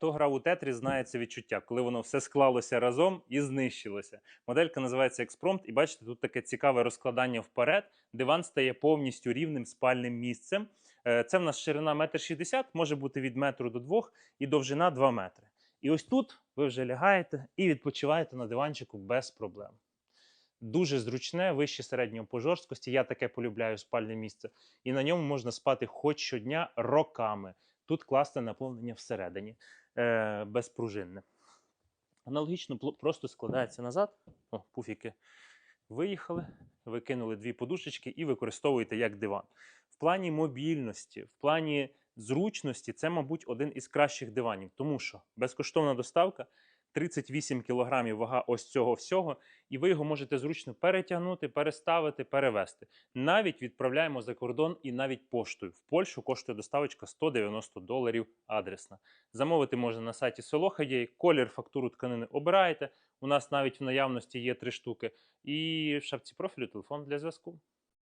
Хто грав у Тетрі, знає це відчуття, коли воно все склалося разом і знищилося. Моделька називається Експромт, і бачите, тут таке цікаве розкладання вперед. Диван стає повністю рівним спальним місцем. Е, Це в нас ширина 1,60 м, може бути від метру до 2 і довжина 2 метри. І ось тут ви вже лягаєте і відпочиваєте на диванчику без проблем. Дуже зручне, вище середнього по жорсткості. Я таке полюбляю спальне місце. І на ньому можна спати хоч щодня роками. Тут класне наповнення всередині, е, безпружинне. Аналогічно просто складається назад. О, пуфіки виїхали, викинули дві подушечки і використовуєте як диван. В плані мобільності, в плані зручності, це, мабуть, один із кращих диванів, тому що безкоштовна доставка 38 кг вага ось цього всього, і ви його можете зручно перетягнути, переставити, перевести. Навіть відправляємо за кордон і навіть поштою. В Польщу коштує доставочка 190 доларів адресна. Замовити можна на сайті Солоха є, колір, фактуру тканини обираєте. У нас навіть в наявності є три штуки. І в шапці профілю телефон для зв'язку.